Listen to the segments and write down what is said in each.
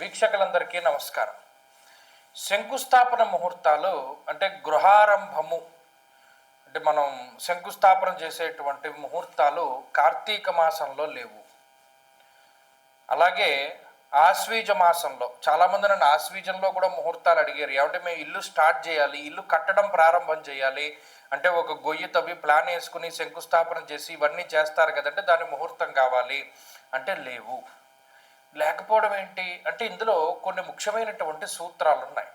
వీక్షకులందరికీ నమస్కారం. శంకుస్థాపన ముహూర్తాలు అంటే గృహారంభము అంటే మనం శంకుస్థాపన చేసేటువంటి ముహూర్తాలు కార్తీక మాసంలో లేవు. అలాగే ఆశ్వీజ మాసంలో చాలామంది నన్ను ఆశ్వీజంలో కూడా ముహూర్తాలు అడిగారు. ఏమంటే మేము ఇల్లు స్టార్ట్ చేయాలి ఇల్లు కట్టడం ప్రారంభం చేయాలి అంటే ఒక గొయ్యి తవ్వి ప్లాన్ వేసుకుని శంకుస్థాపన చేసి ఇవన్నీ చేస్తారు కదంటే దాని ముహూర్తం కావాలి అంటే లేవు. లేకపోవడం ఏంటి? అంటే ఇందులో కొన్ని ముఖ్యమైనటువంటి సూత్రాలు ఉన్నాయి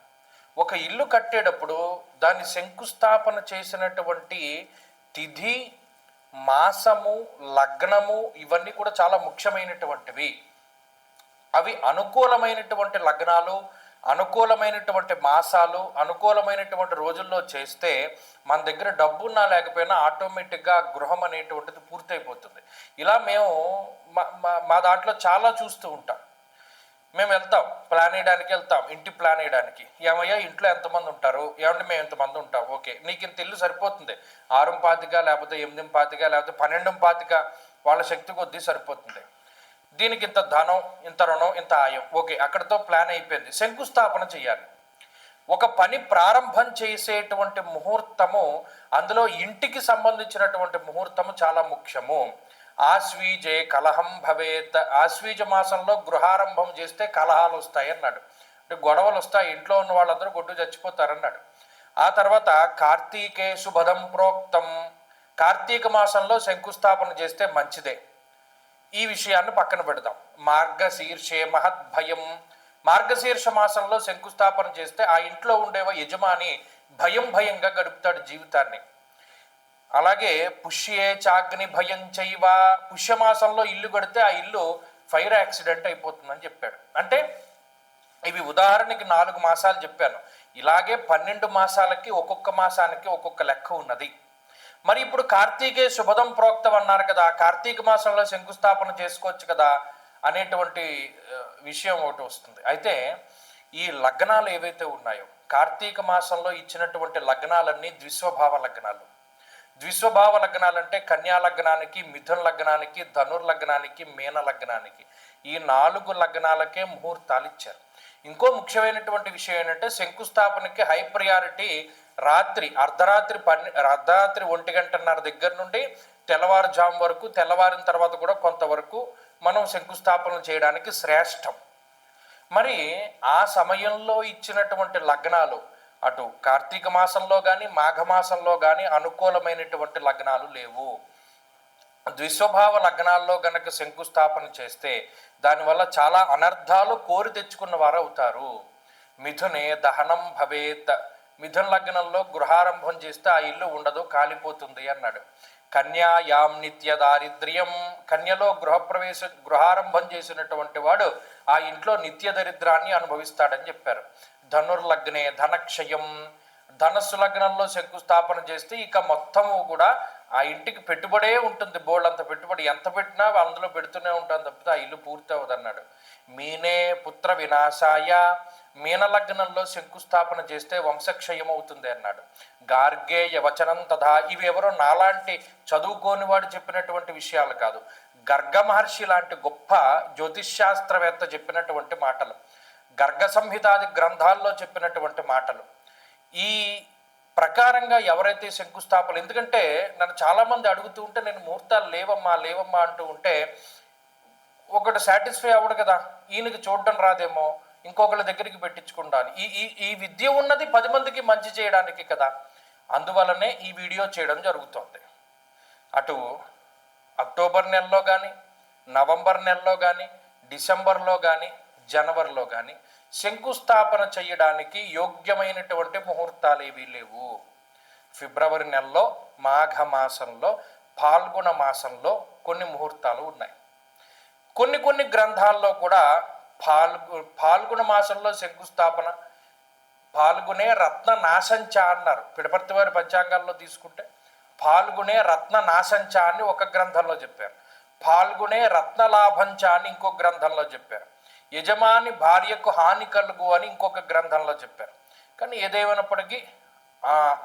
ఒక ఇల్లు కట్టేటప్పుడు దాన్ని శంకుస్థాపన చేసినటువంటి తిథి మాసము లగ్నము ఇవన్నీ కూడా చాలా ముఖ్యమైనటువంటివి. అవి అనుకూలమైనటువంటి లగ్నాలు అనుకూలమైనటువంటి మాసాలు అనుకూలమైనటువంటి రోజుల్లో చేస్తే మన దగ్గర డబ్బున్నా లేకపోయినా ఆటోమేటిక్గా గృహం అనేటువంటిది పూర్తయిపోతుంది. ఇలా మేము మా- మా- మా దాంట్లో చాలా చూస్తూ ఉంటాం. మేము వెళ్తాం ప్లాన్ వేయడానికి వెళ్తాం ఇంటి ప్లాన్ వేయడానికి ఏమయ్యా ఇంట్లో ఎంతమంది ఉంటారు? ఏమంటే మేము ఎంతమంది ఉంటాం. ఓకే నీకు ఇంత ఇల్లు సరిపోతుంది. ఆరు పాతిక లేకపోతే ఎనిమిది పాతిక లేకపోతే పన్నెండు పాతిక వాళ్ళ శక్తి కొద్దీ సరిపోతుంది. దీనికి ఇంత ధనం ఇంత రుణం ఇంత ఆయం. ఓకే అక్కడితో ప్లాన్ అయిపోయింది. శంకుస్థాపన చేయాలి. ఒక పని ప్రారంభం చేసేటువంటి ముహూర్తము అందులో ఇంటికి సంబంధించినటువంటి ముహూర్తము చాలా ముఖ్యము. ఆశ్వీజే కలహం భవేత్. ఆశ్వీజ మాసంలో గృహారంభం చేస్తే కలహాలు వస్తాయి అన్నాడు అంటే గొడవలు వస్తాయి ఇంట్లో ఉన్న వాళ్ళందరూ గొడ్డు చచ్చిపోతారన్నాడు. ఆ తర్వాత కార్తీకే శుభదం ప్రోక్తం. కార్తీక మాసంలో శంకుస్థాపన చేస్తే మంచిదే. ఈ విషయాన్ని పక్కన పెడదాం. మార్గశీర్షే మహద్భయం మార్గశీర్ష మాసంలో శంకుస్థాపన చేస్తే ఆ ఇంట్లో ఉండేవ యజమాని భయం భయంగా గడుపుతాడు జీవితాన్ని. అలాగే పుష్యే చాగ్ని భయం చైవ. పుష్యమాసంలో ఇల్లు కడితే ఆ ఇల్లు ఫైర్ యాక్సిడెంట్ అయిపోతుందని చెప్పాడు. అంటే ఇవి ఉదాహరణకి నాలుగు మాసాలు చెప్పాను. ఇలాగే పన్నెండు మాసాలకి ఒక్కొక్క మాసానికి ఒక్కొక్క లెక్క ఉన్నది. మరి ఇప్పుడు కార్తీకే శుభదం ప్రోక్తం అన్నారు కదా కార్తీక మాసంలో శంకుస్థాపన చేసుకోవచ్చు కదా అనేటువంటి విషయం ఒకటి వస్తుంది. అయితే ఈ లగ్నాలు ఏవైతే ఉన్నాయో కార్తీక మాసంలో ఇచ్చినటువంటి లగ్నాలన్నీ ద్విస్వభావ లగ్నాలు. ద్విస్వభావ లగ్నాలు అంటే కన్యా లగ్నానికి మిథున లగ్నానికి ధనుర్ లగ్నానికి మీన లగ్నానికి ఈ నాలుగు లగ్నాలకే ముహూర్తాలు ఇచ్చారు. ఇంకో ముఖ్యమైనటువంటి విషయం ఏంటంటే శంకుస్థాపనకి హై ప్రయారిటీ రాత్రి అర్ధరాత్రి పన్నె అర్ధరాత్రి ఒంటి గంటన్నర దగ్గర నుండి తెల్లవారుజాము వరకు తెల్లవారిన తర్వాత కూడా కొంతవరకు మనం శంకుస్థాపన చేయడానికి శ్రేష్టం. మరి ఆ సమయంలో ఇచ్చినటువంటి లగ్నాలు అటు కార్తీక మాసంలో కానీ మాఘమాసంలో కానీ అనుకూలమైనటువంటి లగ్నాలు లేవు. ద్విస్వభావ లగ్నాల్లో గనక శంకుస్థాపన చేస్తే దానివల్ల చాలా అనర్థాలు కోరి తెచ్చుకున్న వారు అవుతారు మిథునే దహనం భవేత్. మిథున లగ్నంలో గృహారంభం చేస్తే ఆ ఇల్లు ఉండదు కాలిపోతుంది అన్నాడు. కన్యా యాం నిత్య దారిద్ర్యం. కన్యలో గృహప్రవేశ గృహారంభం చేసినటువంటి వాడు ఆ ఇంట్లో నిత్య దరిద్రాన్ని అనుభవిస్తాడని చెప్పారు. ధనుర్లగ్నే ధనక్షయం. ధనస్సు లగ్నంలో శంకుస్థాపన చేస్తే ఇక మొత్తము కూడా ఆ ఇంటికి పెట్టుబడే ఉంటుంది బోల్డ్ అంత పెట్టుబడి ఎంత పెట్టినా అందులో పెడుతూనే ఉంటాం తప్పితే ఆ ఇల్లు పూర్తి అవ్వదన్నాడు. మీనే పుత్ర వినాశాయ మీనలగ్నంలో శంకుస్థాపన చేస్తే వంశక్షయం అవుతుంది అన్నాడు. గార్గేయ వచనం తథా ఇవి ఎవరో నాలాంటి చదువుకోని వాడు చెప్పినటువంటి విషయాలు కాదు. గర్గ మహర్షి లాంటి గొప్ప జ్యోతిష్శాస్త్రవేత్త చెప్పినటువంటి మాటలు. గర్గ సంహితాది గ్రంథాల్లో చెప్పినటువంటి మాటలు. ఈ ప్రకారంగా ఎవరైతే శంకుస్థాపన ఎందుకంటే నన్ను చాలామంది అడుగుతూ ఉంటే నేను ముహూర్తాలు లేవమ్మా లేవమ్మా అంటూ ఉంటే ఒకటి సాటిస్ఫై అవ్వడు కదా ఈయనకి చూడడం రాదేమో ఇంకొకళ్ళ దగ్గరికి పెట్టించుకుంటాను ఈ ఈ ఈ విద్య ఉన్నది పది మందికి మంచి చేయడానికి కదా అందువలనే ఈ వీడియో చేయడం జరుగుతోంది. అటు అక్టోబర్ నెలలో కానీ నవంబర్ నెలలో కానీ డిసెంబర్లో కానీ జనవరిలో కానీ శంకుస్థాపన చేయడానికి యోగ్యమైనటువంటి ముహూర్తాలు ఏవీ లేవు ఫిబ్రవరి నెలలో మాఘ మాసంలో పాల్గొన మాసంలో కొన్ని ముహూర్తాలు ఉన్నాయి. కొన్ని కొన్ని గ్రంథాల్లో కూడా ఫాల్గు పాల్గొన మాసంలో శంకుస్థాపన పాల్గొనే రత్న నాశంచ అన్నారు. పిడపర్తి వారి పంచాంగాల్లో తీసుకుంటే పాల్గొనే రత్న నాశంచ అని ఒక గ్రంథంలో చెప్పారు. పాల్గొనే రత్న లాభంచ అని ఇంకో గ్రంథంలో చెప్పారు. యజమాని భార్యకు హాని కలుగు అని ఇంకొక గ్రంథంలో చెప్పారు. కానీ ఏదేమైనప్పటికీ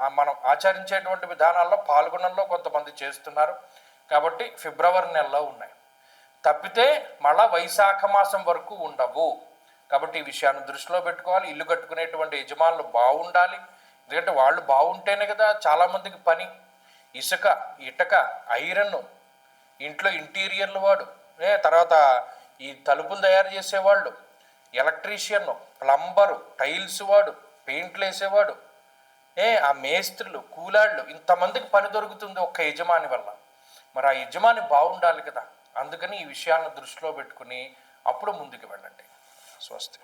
మనం ఆచరించేటువంటి విధానాల్లో పాల్గొనంలో కొంతమంది చేస్తున్నారు. కాబట్టి ఫిబ్రవరి నెలలో ఉన్నాయి. తప్పితే మళ్ళా వైశాఖ మాసం వరకు ఉండవు. కాబట్టి ఈ విషయాన్ని దృష్టిలో పెట్టుకోవాలి. ఇల్లు కట్టుకునేటువంటి యజమానులు బాగుండాలి. ఎందుకంటే వాళ్ళు బాగుంటేనే కదా చాలామందికి పని. ఇసుక ఇటక ఐరన్ ఇంట్లో ఇంటీరియర్లు వాడు. తర్వాత ఈ తలుపులు తయారు చేసేవాళ్ళు ఎలక్ట్రీషియన్ ప్లంబరు టైల్స్ వాడు పెయింట్లు వేసేవాడు. ఏ ఆ మేస్త్రులు కూలాళ్ళు ఇంతమందికి పని దొరుకుతుంది ఒక్క యజమాని వల్ల. మరి ఆ యజమాని బాగుండాలి కదా. అందుకని ఈ విషయాలను దృష్టిలో పెట్టుకుని అప్పుడు ముందుకు వెళ్ళండి. స్వస్తి.